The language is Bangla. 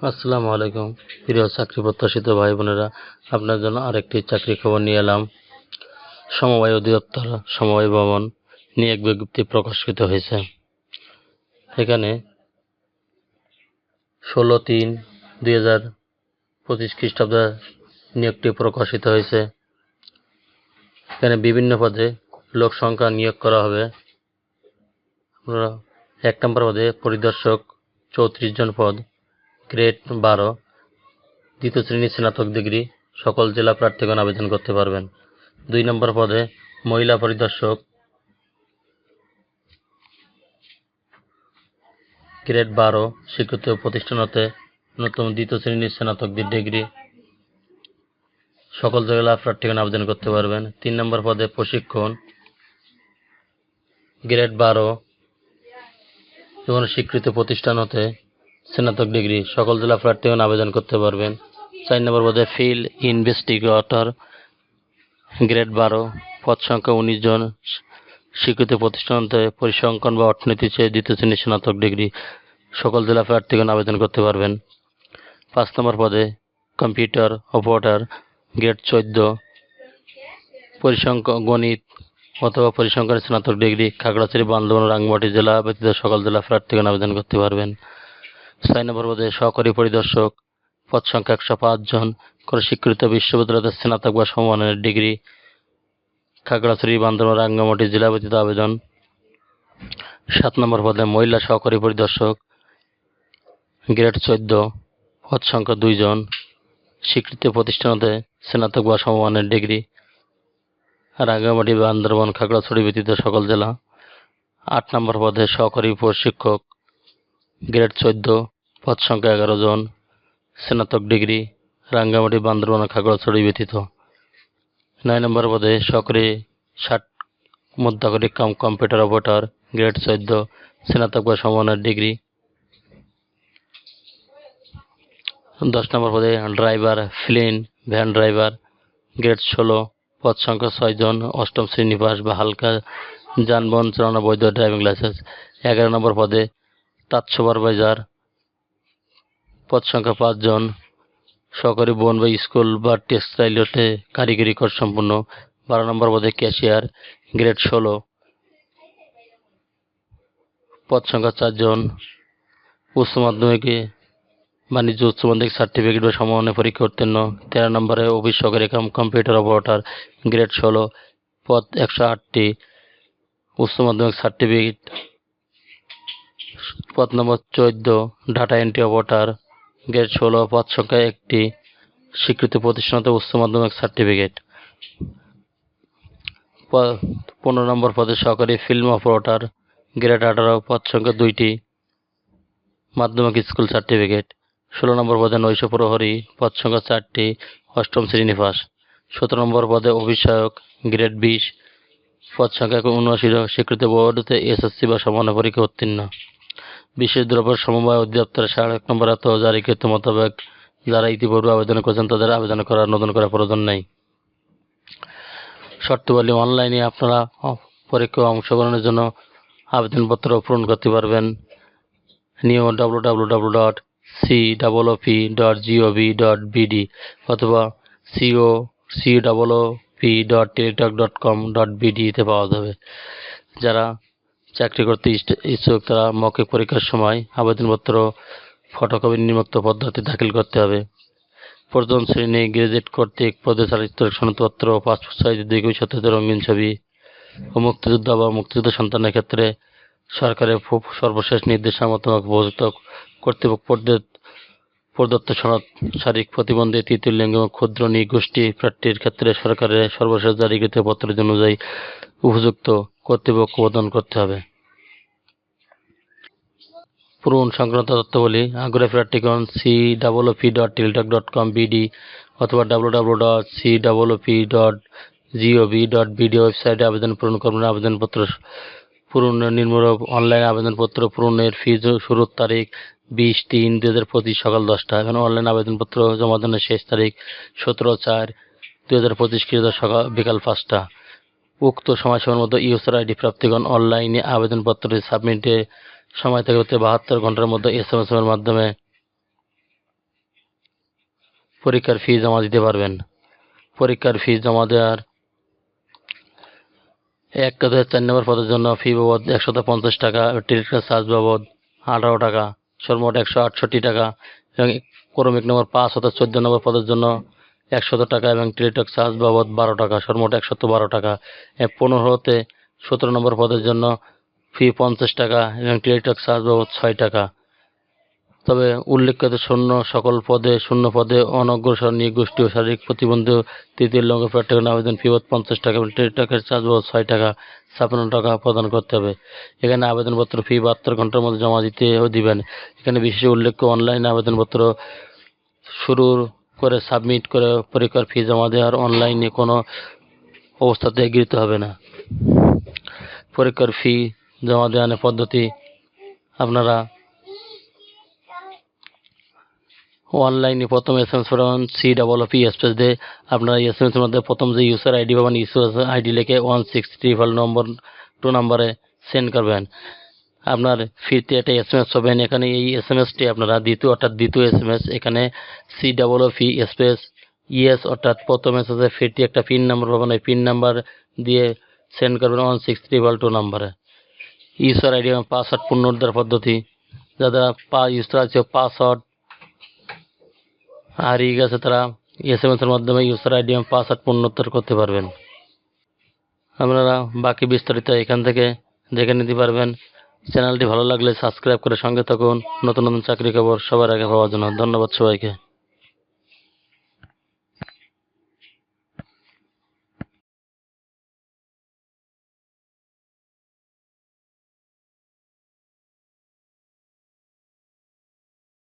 আসসালামু আলাইকুম। প্রিয় চাকরি প্রত্যাশিত ভাই বোনেরা, আপনার জন্য আরেকটি চাকরি খবর নিয়ে এলাম। সমবায় অধিদপ্তর, সমবায় ভবন নিয়োগ বিজ্ঞপ্তি প্রকাশিত হয়েছে। এখানে ষোলো তিন দুই হাজার পঁচিশ খ্রিস্টাব্দে নিয়োগটি প্রকাশিত হয়েছে। এখানে বিভিন্ন পদে লোক সংখ্যা নিয়োগ করা হবে। আপনারা এক নম্বর পদে পরিদর্শক চৌত্রিশ জন পদ। গ্রেড বারো, দ্বিতীয় শ্রেণি স্নাতক ডিগ্রি, সকল জেলা প্রার্থীগণ আবেদন করতে পারবেন। দুই নম্বর পদে মহিলা পরিদর্শক, গ্রেড বারো, স্বীকৃত প্রতিষ্ঠান হতে নতুন দ্বিতীয় শ্রেণির স্নাতক ডিগ্রি, সকল জেলা প্রার্থীগণ আবেদন করতে পারবেন। তিন নম্বর পদে প্রশিক্ষণ, গ্রেড বারো যেমন স্বীকৃত প্রতিষ্ঠান হতে স্নাতক ডিগ্রি। সকল জেলা প্রার্থীগণ আবেদন করতে পারবেন। চার নম্বর পদে ফিল্ড ইনভেস্টিগেটর, গ্রেড বারো, পদ সংখ্যা উনিশ জন। স্বীকৃত প্রতিষ্ঠান পরিসংখ্যান বা অর্থনীতি চেয়ে দ্বিতীয় শ্রেণির স্নাতক ডিগ্রি। সকল জেলা প্রার্থীগণ আবেদন করতে পারবেন। পাঁচ নম্বর পদে কম্পিউটার অপারেটর, গ্রেড চোদ্দ। পরিসংখ্যান গণিত অথবা পরিসংখ্যান স্নাতক ডিগ্রি, খাগড়াছড়ি, বান্দরবান, রাঙ্গামাটি জেলা ব্যতীত সকল জেলা প্রার্থীগণ আবেদন করতে পারবেন। ছয় নম্বর পদে সহকারী পরিদর্শক, পদ সংখ্যা একশো পাঁচ জন করে স্বীকৃত বিশ্ববিদ্যালয়তে স্নাতক বা সমমানের ডিগ্রি, খাগড়াছড়ি, বান্দরবান, রাঙ্গামাটি জেলা ব্যতীত আবেদন। সাত নম্বর পদে মহিলা সহকারী পরিদর্শক, গ্রেড চোদ্দ, পদ সংখ্যা দুইজন স্বীকৃত প্রতিষ্ঠানতে স্নাতক বা সমমানের ডিগ্রি, রাঙ্গামাটি, বান্দরবান, খাগড়াছড়ি ব্যতীত সকল জেলা। আট নম্বর পদে সহকারী প্রশিক্ষক গ্রেড চোদ্দ, পদ সংখ্যা এগারো জন, স্নাতক ডিগ্রি, রাঙ্গামাটি, বান্দরবান খাগড়াছড়ি ব্যতীত। নয় নম্বর পদে সহকারী ষাট মধ্যাকরিক কাম কম্পিউটার অপারেটর, গ্রেড চোদ্দ, স্নাতক বা সমমানের ডিগ্রি। দশ নম্বর পদে ড্রাইভার, ফিলিন, ভ্যান ড্রাইভার, গ্রেড ষোলো, পদ সংখ্যা ছয়জন অষ্টম শ্রেণি পাস বা হালকা যানবাহন চালানো বৈধ ড্রাইভিং লাইসেন্স। এগারো নম্বর পদে তাঁত সুপারভাইজার পদ সংখ্যা পাঁচজন, সহকারী বন বা স্কুল বা টেক্সটাইলতে কারিগরি কোর্স সম্পূর্ণ, বারো নম্বর পদে ক্যাশিয়ার গ্রেড ষোলো। পদ সংখ্যা চারজন, উচ্চ মাধ্যমিকে বাণিজ্য উচ্চ মাধ্যমিক সার্টিফিকেট বা সমমানের পরীক্ষা উত্তীর্ণ, তেরো নম্বরে অফিস সহকারী কাম কম্পিউটার অপারেটর গ্রেড ষোলো, পদ একশো আটটি, উচ্চ মাধ্যমিক সার্টিফিকেট পদ নম্বর চোদ্দ ডাটা এন্ট্রি অপারেটর গ্রেড ষোলো পদ সংখ্যা একটি, স্বীকৃত প্রতিষ্ঠানতে উচ্চ মাধ্যমিক সার্টিফিকেট পনেরো নম্বর পদে সহকারী ফিল্ম অপারেটর গ্রেড আঠারো পদ সংখ্যা দুইটি, মাধ্যমিক স্কুল সার্টিফিকেট ষোলো নম্বর পদে নৈশ প্রহরী পদ সংখ্যা চারটি, অষ্টম শ্রেণি পাস সতেরো নম্বর পদে অভিষয়ক গ্রেড বিশ পদ সংখ্যা উনআশি স্বীকৃত বোর্ডতে এসএসসি বা সমান পরীক্ষা উত্তীর্ণ। বিশেষ দ্রব্য সমবায় অধিদপ্তরের সাড়ে এক নম্বর এত জারিকৃত মোতাবেক যারা ইতিপূর্বে আবেদন করেছেন তাদের আবেদন করার নতুন করার প্রয়োজন নেই। শর্তাবলী অনলাইনে আপনারা পরীক্ষায় অংশগ্রহণের জন্য আবেদনপত্র পূরণ করতে পারবেন। New W W W dot C double P dot G O V dot BD অথবা CO C double P dot Teletalk dot com dot বিডিতে পাওয়া যাবে। যারা চাকরি করতে ইচ্ছুক তারা মৌখিক পরীক্ষার সময় আবেদনপত্র ফটোকপি নিম্নোক্ত পদ্ধতি দাখিল করতে হবে। প্রথম শ্রেণি গ্রাজুয়েট কর্তৃক পদে চালিত সনদপত্র পাসপোর্ট সাইজ দুই সত্যিত রঙিন ছবি ও মুক্তিযোদ্ধা বা মুক্তিযুদ্ধ সন্তানের ক্ষেত্রে সরকারের সর্বশেষ নির্দেশনা মোতাবেক উপযুক্ত কর্তৃপক্ষ প্রদত্ত সনদ, শারীরিক প্রতিবন্ধী, তৃতীয় লিঙ্গ এবং ক্ষুদ্র নৃগোষ্ঠী প্রার্থীর ক্ষেত্রে সরকারের সর্বশেষ জারিকৃত পত্রের অনুযায়ী উপযুক্ত। কর্তৃপক্ষ প্রদান করতে হবে। পূরণ সংক্রান্ত তথ্যাবলী আগ্রহী প্রার্থীগণ C double P dot Teletalk dot com BD অথবা W W dot C double P dot G O V dot BD ওয়েবসাইটে আবেদন পূরণ করবেন আবেদনপত্র পূরণের নিম্নরূপ অনলাইন আবেদনপত্র পূরণের ফি শুরুর তারিখ বিশ তিন দু হাজার পঁচিশ সকাল দশটা। এখন অনলাইন আবেদনপত্র জমা দানের শেষ তারিখ সতেরো চার দু হাজার পঁচিশ সকাল বিকাল পাঁচটা। উক্ত সময়সীমার মধ্যে ইউসার আইডি প্রাপ্তিগণ অনলাইনে আবেদনপত্রটি সাবমিটে সময় থেকে হতে বাহাত্তর ঘণ্টার মধ্যে এস এম এস এর মাধ্যমে পরীক্ষার ফি জমা দিতে পারবেন। পরীক্ষার ফি জমা দেওয়ার এক কথা চার নম্বর পদের জন্য ফি বাবদ একশত পঞ্চাশ টাকা টিকিটের চার্জ বাবদ আঠারো টাকা, সর্বমোট একশো আটষট্টি টাকা এবং ক্রমিক নম্বর পাঁচ হতে চোদ্দ নম্বর পদের জন্য একশত টাকা এবং টেলিটক চার্জ বাবদ বারো টাকা, সর্বমোট একশত বারো টাকা। এবং পনেরো সতেরো নম্বর পদের জন্য ফি পঞ্চাশ টাকা এবং টেলিটক চার্জ বাবদ ছয় টাকা। তবে উল্লেখিত শূন্য সকল পদে, শূন্য পদে অনগ্রসর, নিগোষ্ঠী ও শারীরিক প্রতিবন্ধী তৃতীয় লিঙ্গ প্রার্থীগণ আবেদন ফি পঞ্চাশ টাকা এবং টেলিটকের চার্জ বাবদ ছয় টাকা, ছাপ্পান্ন টাকা প্রদান করতে হবে। এখানে আবেদনপত্র ফি বাহাত্তর ঘণ্টার মধ্যে জমা দিতে দিবেন। এখানে বিশেষ উল্লেখ্য অনলাইন আবেদনপত্র শুরু করে সাবমিট করে পরীক্ষার ফি জমা দেওয়ার অনলাইনে কোনো অবস্থাতে গৃহীত হবে না। পরীক্ষার ফি জমা দেওয়ার পদ্ধতি আপনারা অনলাইনে প্রথম এস এম পাঠাবেন সি ডাবল পি স্পেস দিয়ে। আপনারা এস এম এসের মধ্যে প্রথম যে ইউজার আইডি পাবেন ইউজার আইডি লিখে ওয়ান সিক্স ট্রিপল নম্বর টু নম্বরে সেন্ড করবেন। আপনার ফিতে একটা এস এম এস পাবেন। এখানে এই এস এম এসটি আপনারা দ্বিতীয়, অর্থাৎ দ্বিতীয় এস এম এস এখানে C double O P space yes অর্থাৎ প্রথম এসএসে ফিরতি একটা পিন নাম্বার পাবেন। এই পিন নাম্বার দিয়ে সেন্ড করবেন ওয়ান সিক্স ট্রিপল টু নাম্বারে ইউজার আইডি এবং পাসওয়ার্ড পুনরুদ্ধার পদ্ধতি। যারা পা ইউজার আছে পাসওয়ার্ড হারিয়ে গেছে, তারা এস এম এসের মাধ্যমে ইউসার আইডি এবং পাসওয়ার্ড পুনরুদ্ধার করতে পারবেন। আপনারা বাকি বিস্তারিত এখান থেকে দেখে নিতে পারবেন। চ্যানেলটি ভালো লাগলে সাবস্ক্রাইব করে সঙ্গে থাকুন। নতুন নতুন চাকরি খবর সবার আগে পাওয়ার জন্য ধন্যবাদ সবাইকে।